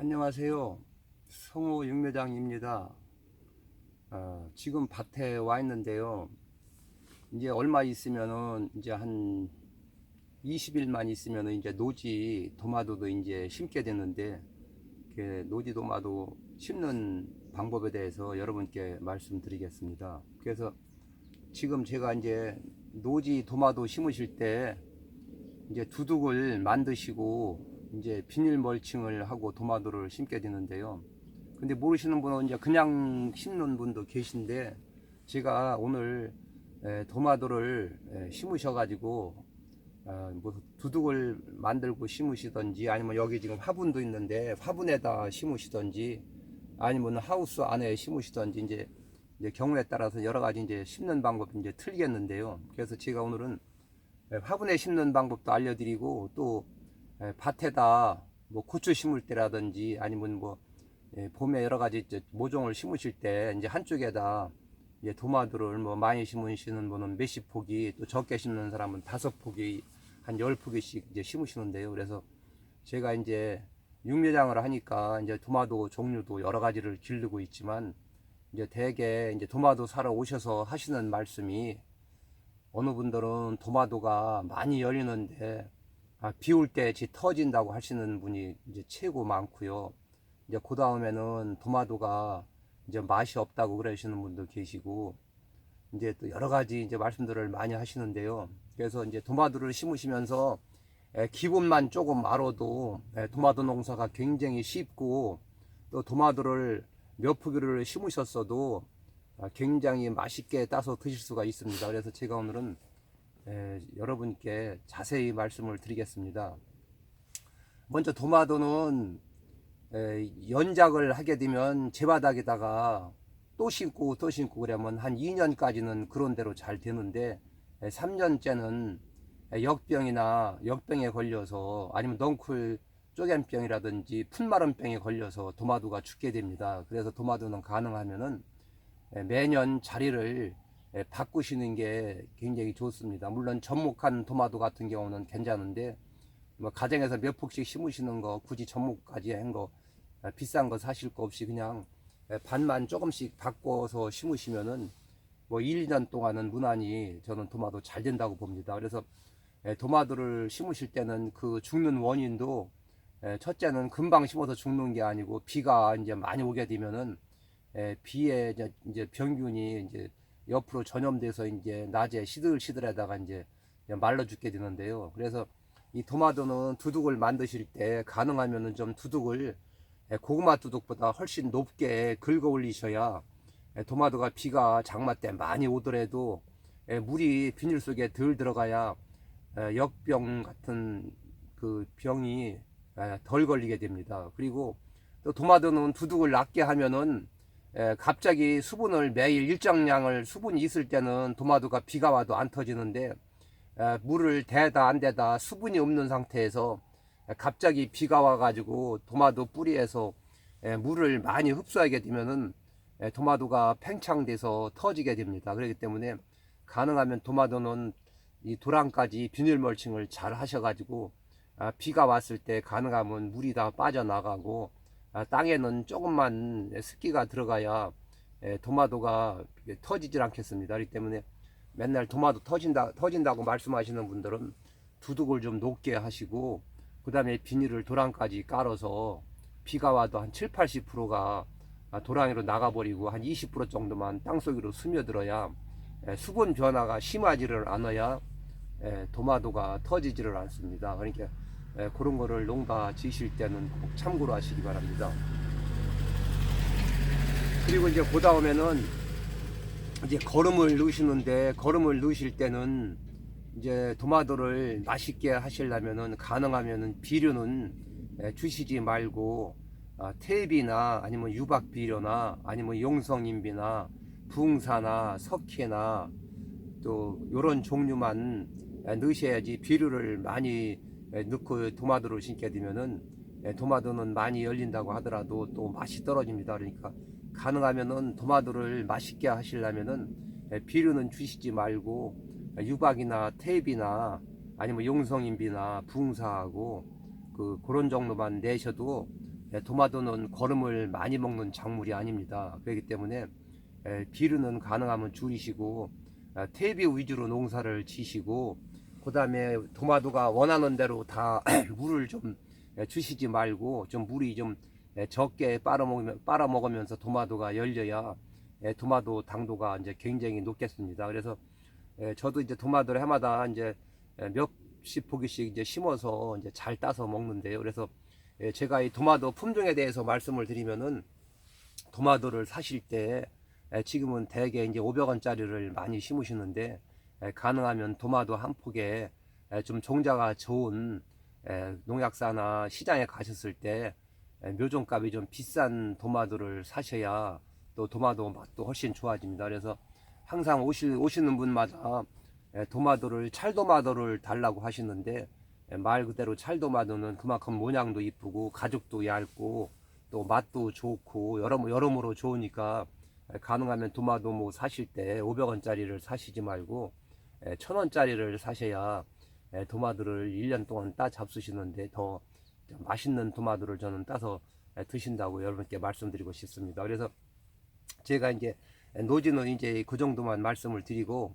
안녕하세요. 성호 육매장입니다. 어, 지금 밭에 와 있는데요. 이제 얼마 있으면은 이제 한 20일만 있으면은 이제 노지 도마도도 이제 심게 되는데 그 노지 도마도 심는 방법에 대해서 여러분께 말씀드리겠습니다. 그래서 지금 제가 이제 노지 도마도 심으실 때 이제 두둑을 만드시고 이제 비닐 멀칭을 하고 도마도를 심게 되는데요. 근데 모르시는 분은 이제 그냥 심는 분도 계신데 제가 오늘 에, 도마도를 에, 심으셔가지고 어, 뭐 두둑을 만들고 심으시던지 아니면 여기 지금 화분도 있는데 화분에다 심으시던지 아니면 하우스 안에 심으시던지 이제, 이제 경우에 따라서 여러 가지 이제 심는 방법이 이제 틀리겠는데요. 그래서 제가 오늘은 에, 화분에 심는 방법도 알려드리고 또 에, 밭에다 뭐 고추 심을 때라든지 아니면 뭐 예, 봄에 여러 가지 모종을 심으실 때 이제 한쪽에다 이제 도마도를 뭐 많이 심으시는 분은 몇십 포기 또 적게 심는 사람은 다섯 포기 한 열 포기씩 이제 심으시는데요. 그래서 제가 이제 육묘장을 하니까 이제 도마도 종류도 여러 가지를 기르고 있지만 이제 대개 이제 도마도 사러 오셔서 하시는 말씀이 어느 분들은 도마도가 많이 열리는데 아, 비올 때지 터진다고 하시는 분이 이제 최고 많고요. 이제 그 다음에는 도마도가 이제 맛이 없다고 그러시는 분도 계시고 이제 또 여러 가지 이제 말씀들을 많이 하시는데요. 그래서 이제 도마도를 심으시면서 에, 기본만 조금 알아도 에, 도마도 농사가 굉장히 쉽고 또 도마도를 몇 포기를 심으셨어도 아, 굉장히 맛있게 따서 드실 수가 있습니다. 그래서 제가 오늘은 에, 여러분께 자세히 말씀을 드리겠습니다. 먼저 도마도는 에, 연작을 하게 되면 제바닥에다가 또 심고 또 심고 그러면 한 2년까지는 그런 대로 잘 되는데 3년째는 역병이나 역병에 걸려서 아니면 넝쿨 쪼갠병이라든지 풀마름병에 걸려서 도마도가 죽게 됩니다. 그래서 도마도는 가능하면은 에, 매년 자리를 에, 바꾸시는 게 굉장히 좋습니다. 물론 접목한 도마도 같은 경우는 괜찮은데 뭐 가정에서 몇 폭씩 심으시는 거 굳이 접목까지 한 거 비싼 거 사실 거 없이 그냥 반만 조금씩 바꿔서 심으시면은 뭐 1, 2년 동안은 무난히 저는 도마도 잘 된다고 봅니다. 그래서 에, 도마도를 심으실 때는 그 죽는 원인도 에, 첫째는 금방 심어서 죽는 게 아니고 비가 이제 많이 오게 되면은 에, 비에 이제 병균이 이제 옆으로 전염돼서 이제 낮에 시들시들하다가 이제 말라 죽게 되는데요. 그래서 이 도마도는 두둑을 만드실 때 가능하면은 좀 두둑을 에, 고구마 두둑보다 훨씬 높게 긁어 올리셔야 에, 도마도가 비가 장마 때 많이 오더라도 에, 물이 비닐 속에 덜 들어가야 에, 역병 같은 그 병이 에, 덜 걸리게 됩니다. 그리고 또 도마도는 두둑을 낮게 하면은 에, 갑자기 수분을 매일 일정량을 수분이 있을 때는 도마도가 비가 와도 안 터지는데 에, 물을 대다 안 대다 수분이 없는 상태에서 에, 갑자기 비가 와가지고 도마도 뿌리에서 에, 물을 많이 흡수하게 되면은 에, 도마도가 팽창돼서 터지게 됩니다. 그렇기 때문에 가능하면 도마도는 이 도랑까지 비닐 멀칭을 잘 하셔가지고 아, 비가 왔을 때 가능하면 물이 다 빠져나가고 아, 땅에는 조금만 습기가 들어가야 에, 도마도가 이게 터지질 않겠습니다. 그렇기 때문에 맨날 도마도 터진다, 터진다고 말씀하시는 분들은 두둑을 좀 높게 하시고 그 다음에 비닐을 도랑까지 깔아서 비가 와도 한 7, 80%가 도랑이로 나가버리고 한 20% 정도만 땅속으로 스며들어야 에, 수분 변화가 심하지를 않아야 에, 도마도가 터지지를 않습니다. 그러니까 에, 그런 거를 농사 지실 때는 꼭 참고로 하시기 바랍니다. 그리고 이제 그 다음에는 이제 거름을 넣으시는데 거름을 넣으실 때는 이제 도마도를 맛있게 하시려면은 가능하면은 비료는 에, 주시지 말고 아, 태비나 아니면 유박 비료나 아니면 용성인비나 붕사나 석회나 또 요런 종류만 에, 넣으셔야지 비료를 많이 에, 넣고 도마도를 심게 되면은 에, 도마도는 많이 열린다고 하더라도 또 맛이 떨어집니다. 그러니까 가능하면은 도마도를 맛있게 하시려면은 에, 비료는 주시지 말고 에, 유박이나 테이비나 아니면 용성인비나 붕사하고 그 그런 정도만 내셔도 예, 토마토는 거름을 많이 먹는 작물이 아닙니다. 그렇기 때문에 예, 비료는 가능하면 줄이시고 아, 퇴비 위주로 농사를 지시고 그 다음에 토마토가 원하는 대로 다 물을 좀 예, 주시지 말고 좀 물이 좀 예, 적게 빨아먹으면, 빨아먹으면서 토마토가 열려야 예, 토마토 당도가 이제 굉장히 높겠습니다. 그래서 예, 저도 이제 토마토를 해마다 이제 예, 몇십 포기씩 이제 심어서 이제 잘 따서 먹는데요. 그래서 예, 제가 이 토마토 품종에 대해서 말씀을 드리면은 토마토를 사실 때 예, 지금은 대개 이제 500원짜리를 많이 심으시는데 예, 가능하면 토마토 한 폭에 예, 좀 종자가 좋은 예, 농약사나 시장에 가셨을 때 예, 묘종값이 좀 비싼 토마토를 사셔야 또 토마토 맛도 훨씬 좋아집니다. 그래서 항상 오시, 오시는 분마다 예, 토마토를 찰토마토를 달라고 하시는데 예, 말 그대로 찰토마토는 그만큼 모양도 이쁘고 가죽도 얇고 또 맛도 좋고 여러 여러모로 좋으니까 예, 가능하면 토마토 뭐 사실 때 500원짜리를 사시지 말고 예, 1000원짜리를 사셔야 예, 토마토를 1년 동안 따 잡수시는데 더 맛있는 토마토를 저는 따서 예, 드신다고 여러분께 말씀드리고 싶습니다. 그래서 제가 이제 노지는 이제 그 정도만 말씀을 드리고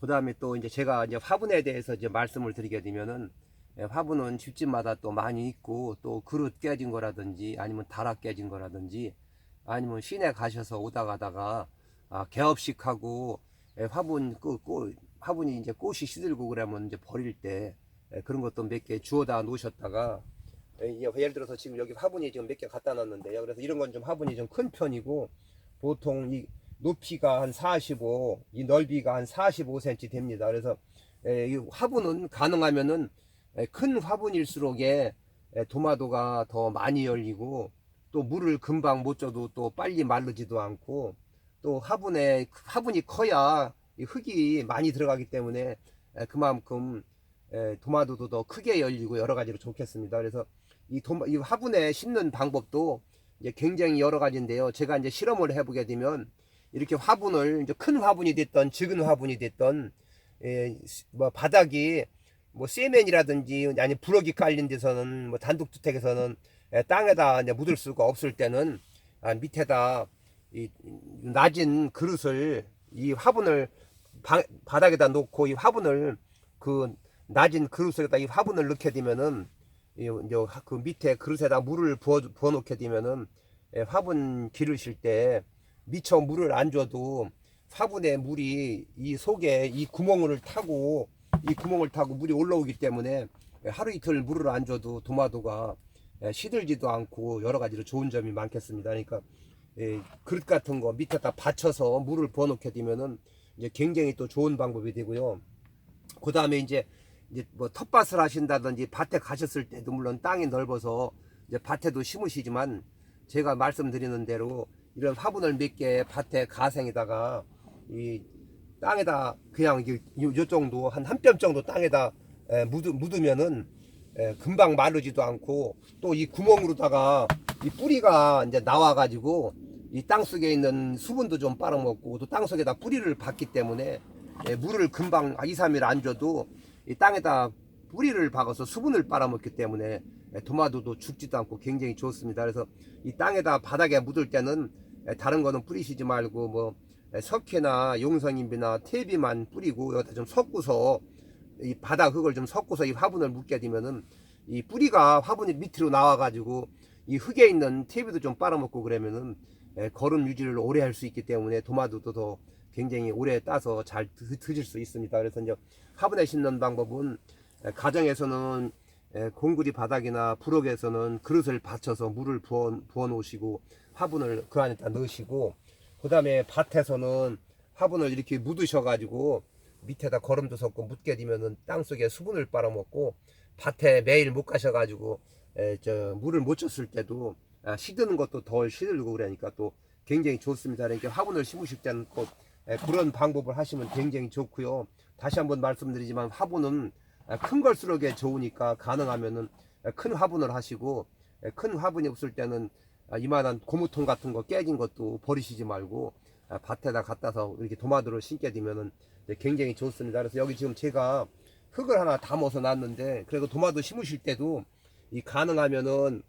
그 다음에 또 이제 제가 이제 화분에 대해서 이제 말씀을 드리게 되면은 예, 화분은 집집마다 또 많이 있고 또 그릇 깨진 거라든지 아니면 다락 깨진 거라든지 아니면 시내 가셔서 오다 가다가 아, 개업식하고 예, 화분 그, 꽃 화분이 이제 꽃이 시들고 그러면 이제 버릴 때 예, 그런 것도 몇 개 주워다 놓으셨다가 예, 예를 들어서 지금 여기 화분이 지금 몇 개 갖다 놨는데요. 그래서 이런 건 좀 화분이 좀 큰 편이고 보통 이 높이가 한 45, 이 넓이가 한 45cm 됩니다. 그래서 에, 이 화분은 가능하면은 에, 큰 화분일수록에 에, 토마토가 더 많이 열리고 또 물을 금방 못 줘도 또 빨리 마르지도 않고 또 화분에 화분이 커야 이 흙이 많이 들어가기 때문에 에, 그만큼 에, 토마토도 더 크게 열리고 여러 가지로 좋겠습니다. 그래서 이, 토마, 이 화분에 심는 방법도 이제 굉장히 여러 가지인데요. 제가 이제 실험을 해보게 되면 이렇게 화분을 이제 큰 화분이 됐던 작은 화분이 됐던 예, 뭐 바닥이 뭐 세면이라든지 아니 부럭이 깔린 데서는 뭐 단독주택에서는 예, 땅에다 이제 묻을 수가 없을 때는 아, 밑에다 이 낮은 그릇을 이 화분을 바, 바닥에다 놓고 이 화분을 그 낮은 그릇에다 이 화분을 넣게 되면은 이, 이제 그 밑에 그릇에다 물을 부어, 부어 놓게 되면은 예, 화분 기르실 때 미처 물을 안 줘도 화분에 물이 이 속에 이 구멍을 타고 이 구멍을 타고 물이 올라오기 때문에 하루 이틀 물을 안 줘도 도마도가 예, 시들지도 않고 여러 가지로 좋은 점이 많겠습니다. 그러니까 예, 그릇 같은 거 밑에다 받쳐서 물을 부어 놓게 되면은 이제 굉장히 또 좋은 방법이 되고요. 그 다음에 이제 이제 뭐 텃밭을 하신다든지 밭에 가셨을 때도 물론 땅이 넓어서 이제 밭에도 심으시지만 제가 말씀드리는 대로 이런 화분을 몇 개 밭에 가생에다가 이 땅에다 그냥 이- 요, 요 정도 한 한 뼘 정도 땅에다 에, 묻으, 에, 금방 마르지도 않고 또 이 구멍으로다가 이 뿌리가 이제 나와 가지고 이 땅 속에 있는 수분도 좀 빨아먹고 또 땅 속에다 뿌리를 박기 때문에 에, 물을 금방 2, 3일 안 줘도 이 땅에다 뿌리를 박아서 수분을 빨아먹기 때문에 에, 토마토도 죽지도 않고 굉장히 좋습니다. 그래서 이 땅에다 바닥에 묻을 때는 에, 다른 거는 뿌리시지 말고 뭐 에, 석회나 용성인비나 퇴비만 뿌리고 여기다 좀 섞고서 이 바닥 흙을 좀 섞고서 이 화분을 묻게 되면은 이 뿌리가 화분이 밑으로 나와 가지고 이 흙에 있는 퇴비도 좀 빨아먹고 그러면은 에, 거름 유지를 오래 할 수 있기 때문에 토마토도 더 굉장히 오래 따서 잘 드- 드실 수 있습니다. 그래서 이제 화분에 심는 방법은 에, 가정에서는 에, 공구리 바닥이나 부엌에서는 그릇을 받쳐서 물을 부어, 부어 놓으시고 화분을 그 안에다 넣으시고 그 다음에 밭에서는 화분을 이렇게 묻으셔 가지고 밑에다 거름도 섞고 묻게 되면은 땅 속에 수분을 빨아먹고 밭에 매일 못 가셔 가지고 저 물을 못 줬을 때도 아, 시드는 것도 덜 시들고 그러니까 또 굉장히 좋습니다. 그러니까 화분을 때는 꼭 에, 그런 방법을 하시면 굉장히 좋고요. 다시 한번 말씀드리지만 화분은 아, 큰 걸수록에 좋으니까 가능하면은 에, 큰 화분을 하시고 에, 큰 화분이 없을 때는 아, 이만한 고무통 같은 거 깨진 것도 버리시지 말고 아, 밭에다 갖다서 이렇게 도마도를 심게 되면은 굉장히 좋습니다. 그래서 여기 지금 제가 흙을 하나 담아서 놨는데 그래도 도마도 심으실 때도 이 가능하면은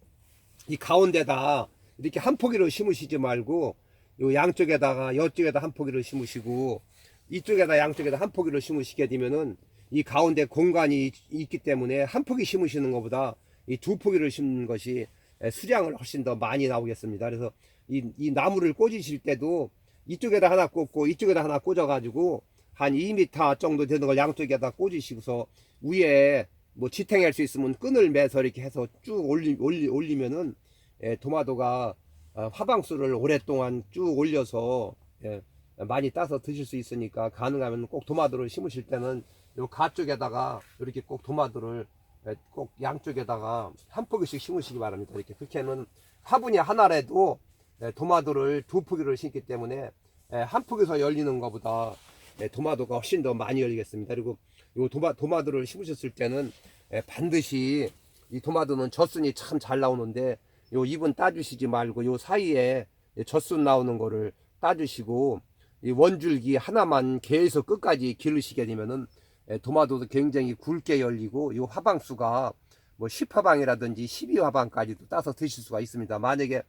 이 가운데다 이렇게 한 포기로 심으시지 말고 요 양쪽에다가 이쪽에다 한 포기를 심으시고 이쪽에다 양쪽에다 한 포기를 심으시게 되면은 이 가운데 공간이 있- 있기 때문에 한 포기 심으시는 것보다 이 두 포기를 심는 것이 에, 수량을 훨씬 더 많이 나오겠습니다. 그래서 이, 이 나무를 꽂으실 때도 이쪽에다 하나 꽂고 이쪽에다 하나 꽂아가지고 한 2m 정도 되는 걸 양쪽에다 꽂으시고서 위에 뭐 지탱할 수 있으면 끈을 매서 이렇게 해서 쭉 올리, 올리, 올리면은 예, 도마도가 어, 화방수를 오랫동안 쭉 올려서 예, 많이 따서 드실 수 있으니까 가능하면 꼭 도마도를 심으실 때는 요 가 쪽에다가 이렇게 꼭 도마도를 예, 꼭 양쪽에다가 한 포기씩 심으시기 바랍니다. 이렇게 그렇게 하면 화분이 하나라도 예, 도마도를 두 포기를 심기 때문에 예, 한 포기에서 열리는 것보다 예, 도마도가 훨씬 더 많이 열리겠습니다. 그리고 요 도마, 도마도를 심으셨을 때는 예, 반드시 이 도마도는 젖순이 참 잘 나오는데 요 잎은 따주시지 말고 요 사이에 이 젖순 나오는 거를 따주시고 이 원줄기 하나만 계속 끝까지 기르시게 되면은 예, 도마도도 굉장히 굵게 열리고 요 화방수가 뭐 10화방이라든지 12화방까지도 따서 드실 수가 있습니다. 만약에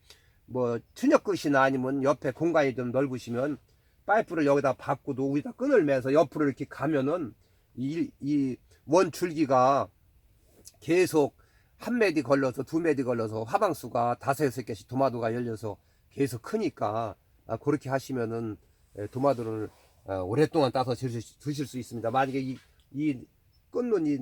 뭐 트녁끝이나 아니면 옆에 공간이 좀 넓으시면 파이프를 여기다 받고도 위에다 끈을 매서 옆으로 이렇게 가면은 이, 이 원줄기가 계속 한 매디 걸러서 두 매디 걸러서 화방수가 다섯 여섯 개씩 도마도가 열려서 계속 크니까 아, 그렇게 하시면은 에, 도마도를 아, 오랫동안 따서 드실, 수- 드실 수 있습니다. 만약에 이, 이 끊는 이,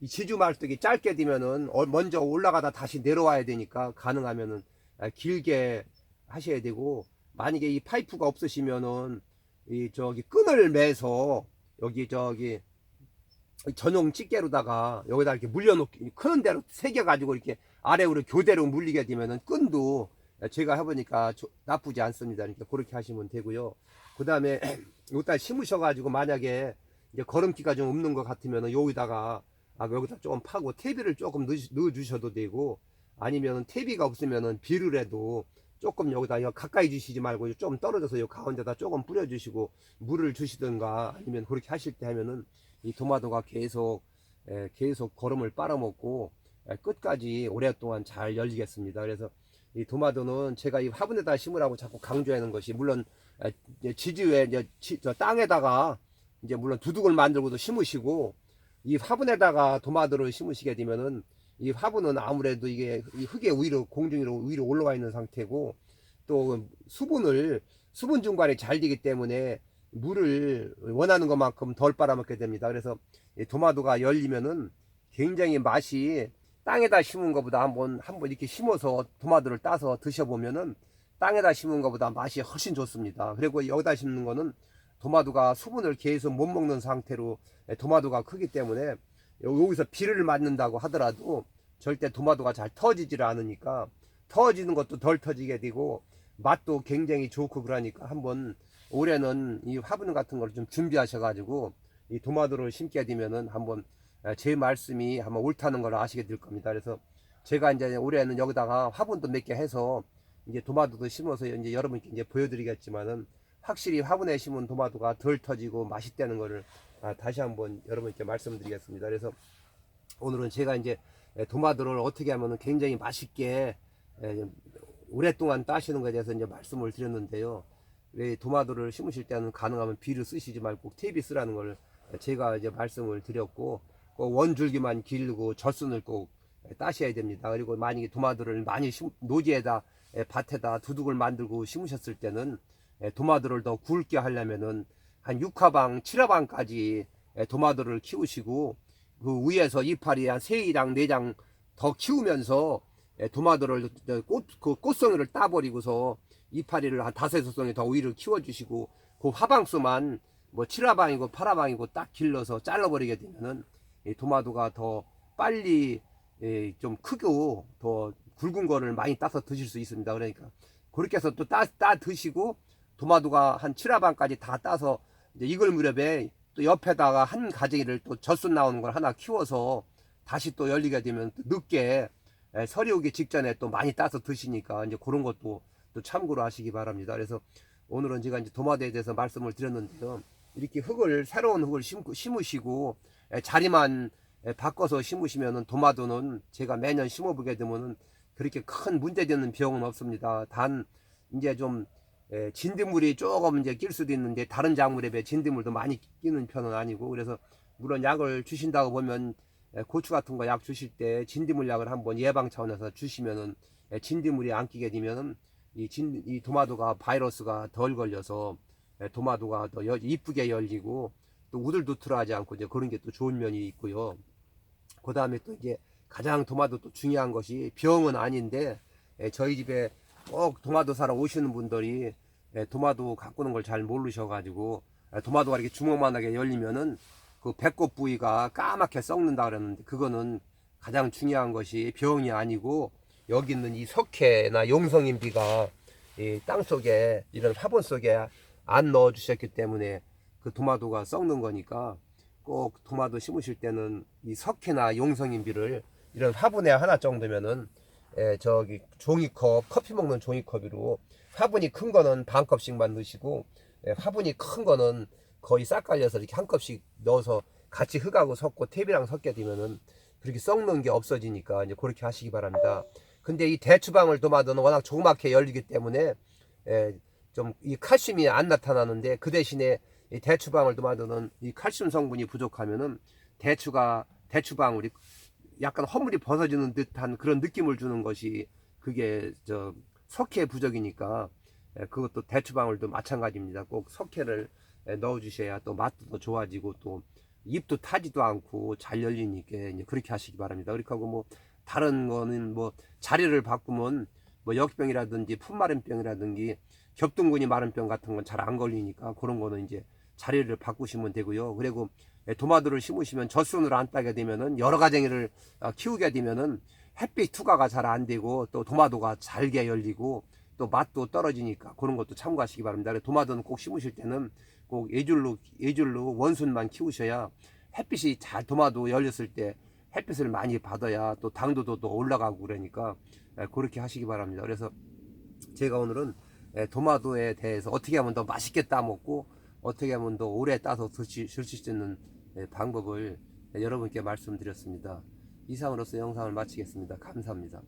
이 지주 말뚝이 짧게 되면은 어, 먼저 올라가다 다시 내려와야 되니까 가능하면은 아, 길게 하셔야 되고 만약에 이 파이프가 없으시면은 이 저기 끈을 매서 여기 저기 전용 집게로다가 여기다 이렇게 물려놓기 크는 대로 새겨 가지고 이렇게 아래로 교대로 물리게 되면은 끈도 제가 해보니까 조- 나쁘지 않습니다. 그러니까 그렇게 하시면 되고요. 그 다음에 여기다 심으셔가지고 만약에 이제 걸음기가 좀 없는 것 같으면은 여기다가 아 여기다 조금 파고 퇴비를 조금 넣, 넣어주셔도 되고 아니면은 퇴비가 없으면은 비료라도 조금 여기다 여 가까이 주시지 말고 좀 떨어져서 요 가운데다 조금 뿌려 주시고 물을 주시든가 아니면 그렇게 하실 때 하면은 이 토마토가 계속 에, 계속 거름을 빨아먹고 에, 끝까지 오랫동안 잘 열리겠습니다. 그래서 이 토마토는 제가 이 화분에다 심으라고 자꾸 강조하는 것이 물론 에, 이제 지지에 이제 지- 저 땅에다가 이제 물론 두둑을 만들고도 심으시고 이 화분에다가 토마토를 심으시게 되면은 이 화분은 아무래도 이게 이 흙의 위로 공중으로 위로 올라와 있는 상태고 또 수분을 수분 중관이 잘 되기 때문에 물을 원하는 것만큼 덜 빨아먹게 됩니다. 그래서 이 토마토가 열리면은 굉장히 맛이 땅에다 심은 것보다 한번 한번 이렇게 심어서 토마토를 따서 드셔보면은 땅에다 심은 것보다 맛이 훨씬 좋습니다. 그리고 여기다 심는 거는 토마토가 수분을 계속 못 먹는 상태로 토마토가 크기 때문에 여기서 비를 맞는다고 하더라도 절대 토마토가 잘 터지질 않으니까 터지는 것도 덜 터지게 되고 맛도 굉장히 좋고 그러니까 한번 올해는 이 화분 같은 걸 좀 준비하셔가지고 이 토마토를 심게 되면은 한번 제 말씀이 한번 옳다는 걸 아시게 될 겁니다. 그래서 제가 이제 올해는 여기다가 화분도 몇 개 해서 이제 토마토도 심어서 이제 여러분께 이제 보여드리겠지만은 확실히 화분에 심은 토마토가 덜 터지고 맛있다는 거를 아, 다시 한번 여러분께 말씀드리겠습니다. 그래서 오늘은 제가 이제 토마토를 어떻게 하면 굉장히 맛있게 에, 오랫동안 따시는 것에 대해서 이제 말씀을 드렸는데요. 왜 도마도를 심으실 때는 가능하면 비를 쓰시지 말고 꼭 탭이 쓰라는 걸 제가 이제 말씀을 드렸고 꼭 원줄기만 기르고 젖순을 꼭 따셔야 됩니다. 그리고 만약에 도마도를 많이 심, 노지에다 에, 밭에다 두둑을 만들고 심으셨을 때는 에, 도마도를 더 굵게 하려면은 한 6화방, 7화방까지 도마도를 키우시고 그 위에서 이파리 한 3장, 4장 더 키우면서 에, 도마도를 꽃, 그 꽃송이를 따버리고서 이파리를 한 다섯 여섯 송이 더 위를 키워주시고 그 화방수만 뭐 7화방이고 8화방이고 딱 길러서 잘라버리게 되면은 이 도마도가 더 빨리 예, 좀 크고 더 굵은 거를 많이 따서 드실 수 있습니다. 그러니까 그렇게 해서 또 따, 따 드시고 도마도가 한 7화방까지 다 따서 이걸 무렵에 또 옆에다가 한 가지를 또 젖순 나오는 걸 하나 키워서 다시 또 열리게 되면 또 늦게 예, 서리 오기 직전에 또 많이 따서 드시니까 이제 그런 것도 또 참고로 하시기 바랍니다. 그래서 오늘은 제가 이제 도마도에 대해서 말씀을 드렸는데요. 이렇게 흙을 새로운 흙을 심고, 심으시고 에, 자리만 에, 바꿔서 심으시면은 도마도는 제가 매년 심어보게 되면은 그렇게 큰 문제되는 병은 없습니다. 단 이제 좀 에, 진드물이 조금 이제 낄 수도 있는데 다른 작물에 비해 진드물도 많이 끼는 편은 아니고 그래서 물론 약을 주신다고 보면 에, 고추 같은 거 약 주실 때 진드물 약을 한번 예방 차원에서 주시면은 에, 진드물이 안 끼게 되면은 이, 진, 이 도마도가 바이러스가 덜 걸려서 에, 도마도가 더 여- 이쁘게 열리고 또 우들두틀하지 않고 이제 그런 게 또 좋은 면이 있고요. 그 다음에 또 이제 가장 도마도 또 중요한 것이 병은 아닌데 에, 저희 집에 꼭 도마도 사러 오시는 분들이 에, 도마도 가꾸는 걸 잘 모르셔가지고 에, 도마도가 이렇게 주먹만하게 열리면은 그 배꼽 부위가 까맣게 썩는다 그러는데 그거는 가장 중요한 것이 병이 아니고 여기 있는 이 석회나 용성인비가 이 땅 속에 이런 화분 속에 안 넣어 주셨기 때문에 그 도마도가 썩는 거니까 꼭 도마도 심으실 때는 이 석회나 용성인비를 이런 화분에 하나 정도면은 에, 저기 종이컵 커피 먹는 종이컵으로 화분이 큰 거는 반 컵씩만 넣으시고 에, 화분이 큰 거는 거의 싹 갈려서 이렇게 한 컵씩 넣어서 같이 흙하고 섞고 탭이랑 섞게 되면은 그렇게 썩는 게 없어지니까 이제 그렇게 하시기 바랍니다. 근데 이 대추방울 도마도는 워낙 조그맣게 열리기 때문에 좀 이 칼슘이 안 나타나는데 그 대신에 이 대추방울 도마도는 이 칼슘 성분이 부족하면은 대추가 대추방울이 약간 허물이 벗어지는 듯한 그런 느낌을 주는 것이 그게 저 석회 부족이니까 예, 그것도 대추방울도 마찬가지입니다. 꼭 석회를 예, 넣어주셔야 또 맛도 더 좋아지고 또 잎도 타지도 않고 잘 열리니까 이제 그렇게 하시기 바랍니다. 그렇게 하고 뭐 다른 거는 뭐 자리를 바꾸면 뭐 역병이라든지 품마른병이라든지 겹둥근이 마른병 같은 건 잘 안 걸리니까 그런 거는 이제 자리를 바꾸시면 되고요. 그리고 예, 도마도를 심으시면 젖순을 안 따게 되면은 여러 가정이를 어, 키우게 되면은 햇빛 투과가 잘 안 되고 또 도마도가 잘게 열리고 또 맛도 떨어지니까 그런 것도 참고하시기 바랍니다. 도마도는 꼭 심으실 때는 꼭 예줄로 예줄로 원순만 키우셔야 햇빛이 잘 도마도 열렸을 때 햇빛을 많이 받아야 또 당도도 또 올라가고 그러니까 예, 그렇게 하시기 바랍니다. 그래서 제가 오늘은 예, 도마도에 대해서 어떻게 하면 더 맛있게 따먹고 어떻게 하면 더 오래 따서 드실 수 있는 예, 방법을 여러분께 말씀드렸습니다. 이상으로서 영상을 마치겠습니다. 감사합니다.